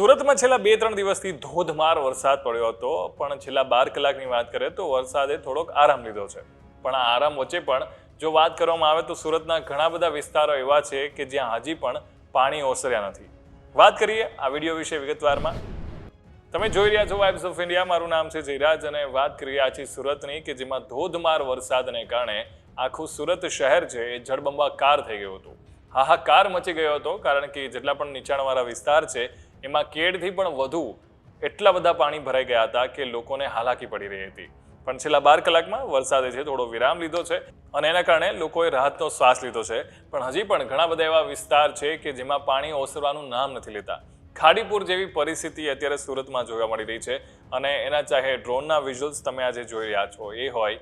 સુરતમાં છેલ્લા બે, ત્રણ દિવસથી ધોધમાર વરસાદ પડ્યો હતો. પણ છેલ્લા બાર કલાકની વાત કરીએ તો વરસાદે થોડોક આરામ લીધો છે. પણ આ આરામ વચ્ચે પણ જો વાત કરવામાં આવે તો સુરતના ઘણા બધા વિસ્તારો એવા છે કે જ્યાં હજી પણ પાણી ઓસર્યા નથી. વાત કરીએ આ વીડિયો વિશે વિગતવારમાં. તમે જોઈ રહ્યા છો વાઇબ્સ ઓફ ઇન્ડિયા મારું નામ છે જયરાજ અને વાત કરી રહ્યા છીએ સુરતની કે જેમાં ધોધમાર વરસાદને કારણે આખું સુરત શહેર છે એ જળબંબાકાર થઈ ગયું હતું. હાહાકાર મચી ગયો હતો, કારણ કે જેટલા પણ નીચાણવાળા વિસ્તાર છે, એમાં કેડથી પણ વધુ એટલા બધા પાણી ભરાઈ ગયા હતા કે લોકોને હાલાકી પડી રહી હતી. પણ છેલ્લા બાર કલાકમાં વરસાદે છે થોડો વિરામ લીધો છે અને એના કારણે લોકોએ રાહતનો શ્વાસ લીધો છે. પણ હજી પણ ઘણા બધા એવા વિસ્તાર છે કે જેમાં પાણી ઓસરવાનું નામ નથી લેતા. ખાડીપુર જેવી પરિસ્થિતિ અત્યારે સુરતમાં જોવા મળી રહી છે અને એના ચાહે ડ્રોનના વિઝ્યુઅલ્સ તમે આજે જોઈ રહ્યા છો, એ હોય.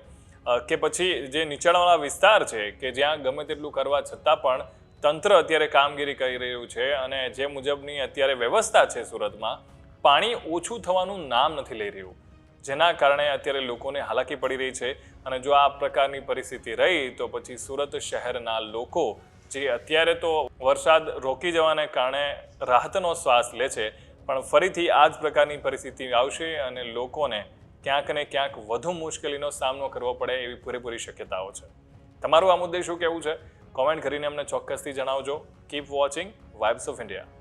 કે પછી જે નીચાણવાળા વિસ્તાર છે કે જ્યાં ગમે તેટલું કરવા છતાં પણ તંત્ર અત્યારે કામગીરી કરી રહ્યું છે અને જે મુજબની અત્યારે વ્યવસ્થા છે સુરતમાં, પાણી ઓછું થવાનું નામ નથી લઈ રહ્યું. જેના કારણે અત્યારે લોકોને હાલાકી પડી રહી છે અને જો આ પ્રકારની પરિસ્થિતિ રહી તો પછી સુરત શહેરના લોકો જે અત્યારે તો વરસાદ રોકી જવાને કારણે રાહતનો શ્વાસ લે છે, પણ ફરીથી આ જ પ્રકારની પરિસ્થિતિ આવશે અને લોકોને ક્યાંક ને ક્યાંક વધુ મુશ્કેલીનો સામનો કરવો પડે એવી પૂરેપૂરી શક્યતાઓ છે. તમારું આ મુદ્દે શું કહેવું છે? કોમેન્ટ કરીને અમને ચોક્કસથી જણાવજો. Keep watching vibes of India